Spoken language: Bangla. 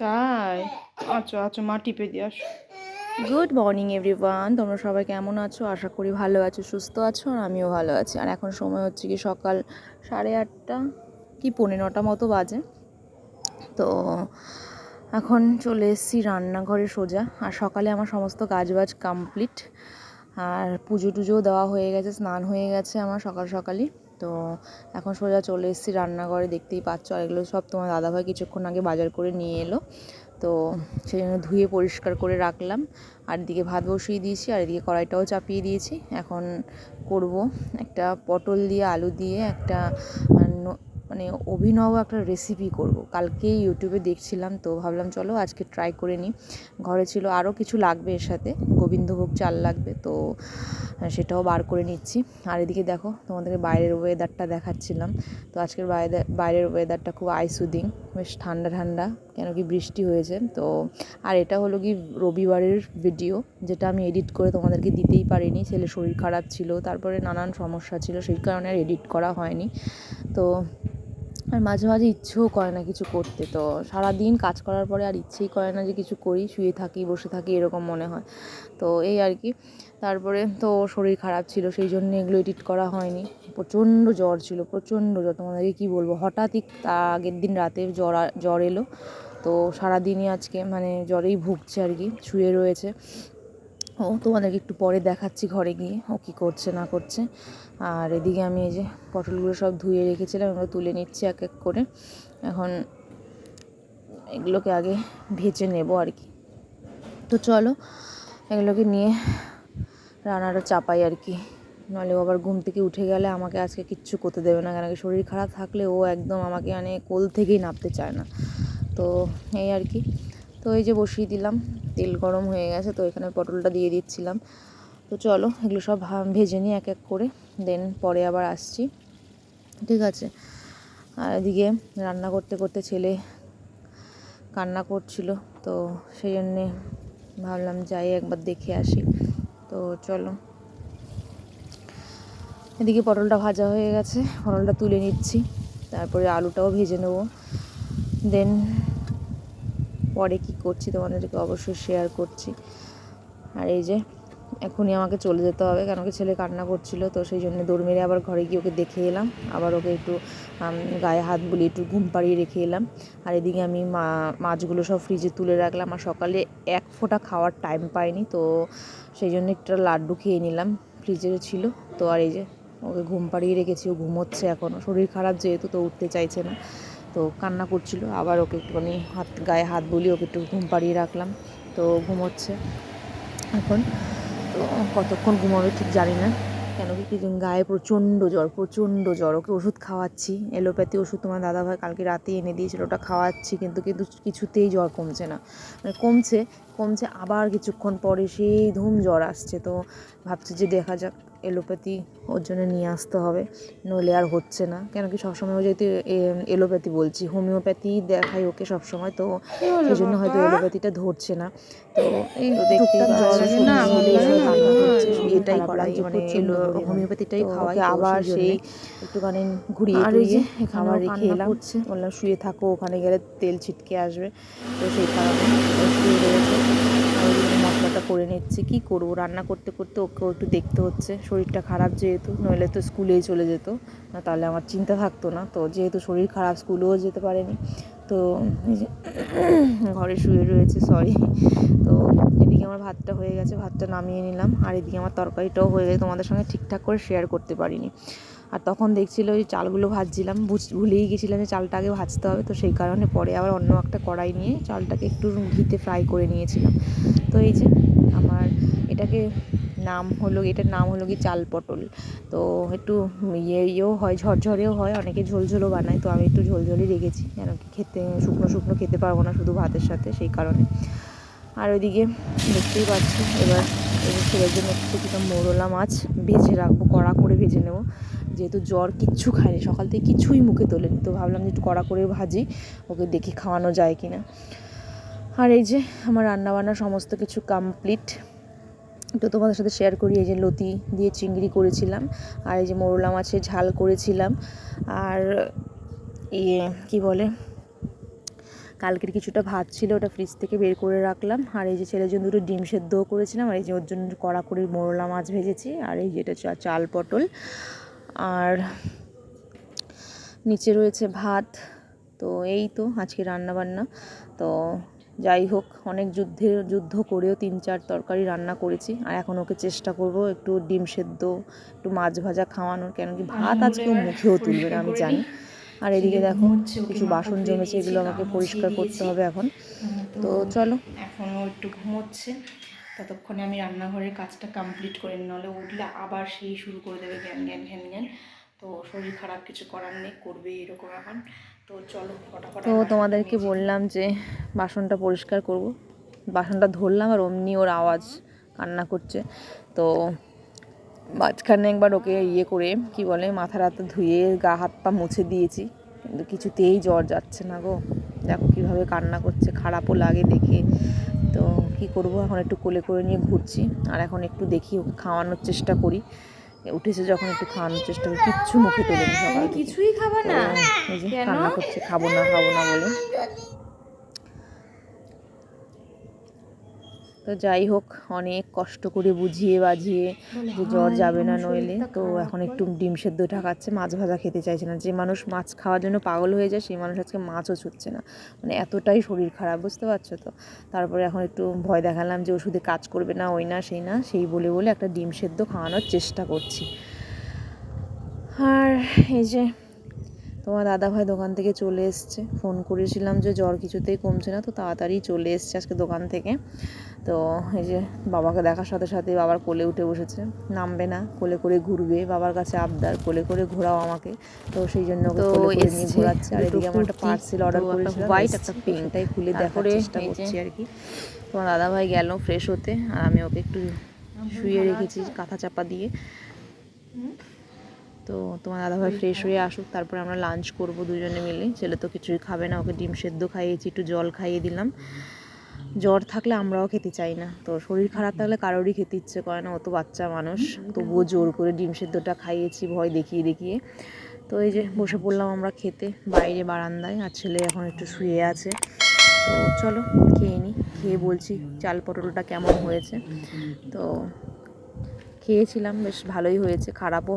তাই? আচ্ছা আচ্ছা মা টিপে দিয়ে আসো। গুড মর্নিং এভরিওয়ান তোমরা সবাই কেমন আছো? আশা করি ভালো আছো, সুস্থ আছো, আর আমিও ভালো আছি। আর এখন সময় হচ্ছে কি সকাল সাড়ে আটটা, কি পৌনে নটা মতো বাজে। তো এখন চলে এসেছি রান্নাঘরে সোজা। আর সকালে আমার সমস্ত কাজবাজ কমপ্লিট আর পুজো টুজোও দেওয়া হয়ে গেছে, স্নান হয়ে গেছে আমার সকাল সকালই। তো এখন সোজা চলে এসেছি রান্নাঘরে, দেখতেই পাচ্ছ আর এগুলো সব তোমার দাদাভাই কিছুক্ষণ আগে বাজার করে নিয়ে এলো। তো সেই জন্য ধুয়ে পরিষ্কার করে রাখলাম। আর এদিকে ভাত বসিয়ে দিয়েছি, আর এদিকে কড়াইটাও চাপিয়ে দিয়েছি। এখন করব একটা পটল দিয়ে, আলু দিয়ে, একটা মানে অভিনব একটা রেসিপি করব। কালকেই ইউটিউবে দেখছিলাম, তো ভাবলাম চলো আজকে ট্রাই করে নিই। ঘরে ছিল আরও কিছু লাগবে এর সাথে, গোবিন্দভোগ চাল লাগবে, তো সেটাও বার করে নিচ্ছি। আর এদিকে দেখো, তোমাদেরকে বাইরের ওয়েদারটা দেখাচ্ছিলাম। তো আজকের বাইরে বাইরের ওয়েদারটা খুব আইসুদিং বেশ ঠান্ডা ঠান্ডা, কেন কি বৃষ্টি হয়েছে। তো, আর এটা হলো কি রবিবারের ভিডিও যেটা আমি এডিট করে তোমাদেরকে দিতেই পারিনি। ছেলে শরীর খারাপ ছিল, তারপরে নানান সমস্যা ছিল, সেই কারণে আর এডিট করা হয়নি। তো আর মাঝে মাঝে ইচ্ছেও করে না কিছু করতে। তো সারাদিন কাজ করার পরে আর ইচ্ছেই করে না যে কিছু করি, শুয়ে থাকি, বসে থাকি, এরকম মনে হয়। তো এই আর কি। তারপরে তো শরীর খারাপ ছিল, সেই জন্য এগুলো এডিট করা হয়নি। প্রচণ্ড জ্বর ছিল, প্রচণ্ড জ্বর। তোমাদেরকে কী বলব? হঠাৎই আগের দিন রাতে জ্বর জ্বর এলো। তো সারাদিনই আজকে মানে জ্বরেই ভুগছে আর কি, শুয়ে রয়েছে। ও তোমাদেরকে একটু পরে দেখাচ্ছি ঘরে গিয়ে, ও কী করছে না করছে। আর এদিকে আমি এই যে পটলগুলো সব ধুয়ে রেখেছিলাম, এগুলো তুলে নিচ্ছি এক এক করে। এখন এগুলোকে আগে ভেজে নেব আর কি। তো চলো, এগুলোকে নিয়ে রান্নাটা চাপাই আর কি। নাহলে ও আবার ঘুম থেকে উঠে গেলে আমাকে আজকে কিচ্ছু করতে দেবে না কেন কি শরীর খারাপ থাকলে ও একদম আমাকে মানে কোল থেকেই নামতে চায় না। তো এই আর কি। তো এই যে বসিয়ে দিলাম, তেল গরম হয়ে গেছে তো এখানে পটলটা দিয়ে দিচ্ছিলাম। তো চলো এগুলো সব ভেজে নিই এক এক করে দেন পরে আবার আসছি, ঠিক আছে? আর এদিকে রান্না করতে করতে ছেলে কান্না করছিল, তো সেই জন্যে ভাবলাম যাই একবার দেখে আসি। তো চলো। এদিকে পটলটা ভাজা হয়ে গেছে, পটলটা তুলে নিচ্ছি, তারপরে আলুটাও ভেজে নেব। দেন পরে কি করছি তোমাদেরকে অবশ্যই শেয়ার করছি। আর এই যে, এখনই আমাকে চলে যেতে হবে, কেন কি ছেলে কান্না করছিল, তো সেই জন্য দৌড় মেরে আবার ঘরে গিয়ে ওকে দেখে এলাম। আবার ওকে একটু গায়ে হাত বুলিয়ে একটু ঘুম পাড়িয়ে রেখে এলাম। আর এদিকে আমি মা, মাছগুলো সব ফ্রিজে তুলে রাখলাম। আর সকালে এক ফোঁটা খাওয়ার টাইম পাইনি, তো সেই জন্য একটা লাড্ডু খেয়ে নিলাম ফ্রিজে ছিল। তো আর এই যে, ওকে ঘুম পাড়িয়ে রেখেছি, ও ঘুমোচ্ছে এখনও শরীর খারাপ যেহেতু, তো উঠতে চাইছে না। তো কান্না করছিল। আবার ওকে একটুখানি হাত, গায়ে হাত বুলিয়ে ওকে একটু ঘুম পাড়িয়ে রাখলাম। তো ঘুমোচ্ছে এখন। তো কতক্ষণ ঘুমাবে ঠিক জানি না। কেন কি গায়ে প্রচণ্ড জ্বর প্রচণ্ড জ্বর। ওকে ওষুধ খাওয়াচ্ছি। এলোপ্যাথি ওষুধ তোমার দাদাভাই কালকে রাতে এনে দিয়েছিল, ওটা খাওয়াচ্ছি। কিন্তু কিন্তু কিছুতেই জ্বর কমছে না। মানে কমছে কমছে আবার কিছুক্ষণ পরে সেই ধুম জ্বর আসছে। তো ভাবছি যে দেখা যাক এলোপ্যাথি ওর জন্য নিয়ে আসতে হবে নইলে আর হচ্ছে না। কেন কি সবসময় ও যেহেতু এলোপ্যাথি বলছি হোমিওপ্যাথি দেখাই ওকে সবসময় তো সেই জন্য হয়তো এলোপ্যাথিটা ধরছে না। তো এই এটাই খারাপ করাই মানে। হোমিওপ্যাথিটাই খাওয়াই আবার সেই একটুখানি ঘুরিয়ে আর এই যে এখানেও রেখে এলাম। বললাম শুয়ে থাকো ওখানে গেলে তেল ছিটকে আসবে। তো সেই কারণে শুয়ে রয়েছে। নিচ্ছি, কী করব? রান্না করতে করতে ওকেও একটু দেখতে হচ্ছে। শরীরটা খারাপ যেহেতু, নইলে তো স্কুলেই চলে যেত। না, তাহলে আমার চিন্তা থাকতো না। তো যেহেতু শরীর খারাপ, স্কুলেও যেতে পারেনি। তো ঘরে শুয়ে রয়েছে সরি তো এদিকে আমার ভাতটা হয়ে গেছে, ভাতটা নামিয়ে নিলাম। আর এদিকে আমার তরকারিটাও হয়ে গেছে। তোমাদের সঙ্গে ঠিকঠাক করে শেয়ার করতে পারিনি। আর তখন দেখছিল ওই চালগুলো ভাজছিলাম ভুলেই গেছিলাম যে চালটা আগে ভাজতে হবে, তো সেই কারণে পরে আবার অন্য একটা কড়াই নিয়ে চালটাকে একটু ঘিতে ফ্রাই করে নিয়েছিলাম। তো এই যে আমার এটাকে নাম হলো, এটার নাম হলো কি চাল পটল। তো একটু ইয়ে ইয়েও হয়, ঝরঝরেও হয়, অনেকে ঝোলঝোলও বানায়, তো আমি একটু ঝোলঝোলই রেখেছি কেন কি খেতে, শুকনো শুকনো খেতে পারব না শুধু ভাতের সাথে, সেই কারণে। আর ওইদিকে দেখতেই পাচ্ছি, এবার ছেলের জন্য একটু কিছু মোরলা মাছ ভেজে রাখব, কড়া করে ভেজে নেব। যেহেতু জ্বর কিচ্ছু খায়নি, সকাল থেকে কিছুই মুখে তোলেনি। তো ভাবলাম যে একটু কড়া করে ভাজি, ওকে দেখি খাওয়ানো যায় কি না আর এই যে আমার রান্নাবান্না সমস্ত কিছু কমপ্লিট তো তোমাদের সাথে শেয়ার করি, এই যে লতি দিয়ে চিংড়ি করেছিলাম, আর এই যে মোরলা মাছের ঝাল করেছিলাম। আর ইয়ে কি বলে, কালকের কিছুটা ভাত ছিল, ওটা ফ্রিজ থেকে বের করে রাখলাম। আর এই যে ছেলের জন্য দুটো ডিম সেদ্ধও করেছিলাম, আর এই যে ওর জন্য কড়া করে মোরলা মাছ ভেজেছি। আর এই যেটা চাল পটল। আর নিচে রয়েছে ভাত। তো এই তো আজকে রান্না বান্না তো যাই হোক অনেক যুদ্ধে যুদ্ধ করেও তিন চার তরকারি রান্না করেছি। আর এখন ওকে চেষ্টা করব একটু ডিম সেদ্ধ একটু মাছ ভাজা খাওয়ানোর। কেন কি ভাত আজকে মুখেও তুলবে না আমি জানি। আর এদিকে দেখো কিছু বাসন জমেছে এগুলো আমাকে পরিষ্কার করতে হবে এখন। তো চলো। এখনও একটু ঘুমোচ্ছে। ততক্ষণে আমি রান্নাঘরের কাজটা কমপ্লিট করে নাহলে উঠলে আবার সেই শুরু করে দেবে জ্ঞান জ্ঞান ঘ্যান জ্ঞান। তো শরীর খারাপ কিছু করার নেই করবে এরকম এখন। তো চলো ফটাফট তো তোমাদেরকে বললাম যে বাসনটা পরিষ্কার করব। বাসনটা ধরলাম আর অমনি ওর আওয়াজ কান্না করছে। তো মাঝখানে একবার ওকে ইয়ে করে কি বলে মাথা রাতে ধুয়ে গা হাত পা মুছে দিয়েছি। কিন্তু কিছুতেই জ্বর যাচ্ছে না গো। দেখো কীভাবে কান্না করছে খারাপও লাগে দেখে। কি করব? এখন একটু কোলে করে নিয়ে ঘুরছি। আর এখন একটু দেখি ওকে খাওয়ানোর চেষ্টা করি। উঠেছে যখন একটু খাওয়ানোর চেষ্টা করি। কিচ্ছু মুখে তোলেনি সবাই কিছুই খাব না? কান্না করছে খাব না খাব না বলে। তো যাই হোক অনেক কষ্ট করে বুঝিয়ে বাজিয়ে যে জ্বর যাবে না নইলে তো এখন একটু ডিম সেদ্ধ ঢাকাচ্ছে মাছ ভাজা খেতে চাইছে না। যে মানুষ মাছ খাওয়ার জন্য পাগল হয়ে যায় সেই মানুষ আজকে মাছও ছুটছে না। মানে এতটাই শরীর খারাপ বুঝতে পারছ তো? তারপরে এখন একটু ভয় দেখালাম যে ওষুধে কাজ করবে না ওই না সেই না সেই বলে বলে একটা ডিম সেদ্ধ খাওয়ানোর চেষ্টা করছি। আর এই যে তোমার দাদাভাই দোকান থেকে চলে এসছে। ফোন করেছিলাম যে জ্বর কিছুতেই কমছে না তো তাড়াতাড়ি চলে এসছে আজকে দোকান থেকে। তো এই যে বাবাকে দেখার সাথে সাথে বাবার কোলে উঠে বসেছে। নামবে না কোলে করে ঘুরবে বাবার কাছে আবদার কোলে করে ঘোরাও আমাকে। তো সেই জন্য কোলে করে নিয়ে ঘোরাচ্ছে। আর এদিকে আমার একটা পার্সেল অর্ডার করেছিলাম এসছে। একটা। সেটাই খুলে দেখার চেষ্টা করছি আর কি। তোমার দাদাভাই গেল ফ্রেশ হতে আর আমি ওকে একটু শুয়ে রেখেছি কাঁথা চাপা দিয়ে। তো তোমার দাদাভাই ফ্রেশ হয়ে আসুক তারপরে আমরা লাঞ্চ করব দুজনে মিলে। ছেলে তো কিছুই খাবে না ওকে ডিম সেদ্ধ খাইয়েছি একটু জল খাইয়ে দিলাম। জ্বর থাকলে আমরাও খেতে চাই না। তো শরীর খারাপ থাকলে কারোরই খেতে ইচ্ছে করে না ও তো বাচ্চা মানুষ। তবুও জোর করে ডিম সেদ্ধটা খাইয়েছি ভয় দেখিয়ে দেখিয়ে। তো এই যে বসে পড়লাম আমরা খেতে বাইরে বারান্দায় আর ছেলে এখন একটু শুয়ে আছে। তো চলো খেয়ে নিই খেয়ে বলছি চাল পটলটা কেমন হয়েছে। তো খেয়েছিলাম বেশ ভালোই হয়েছে খারাপও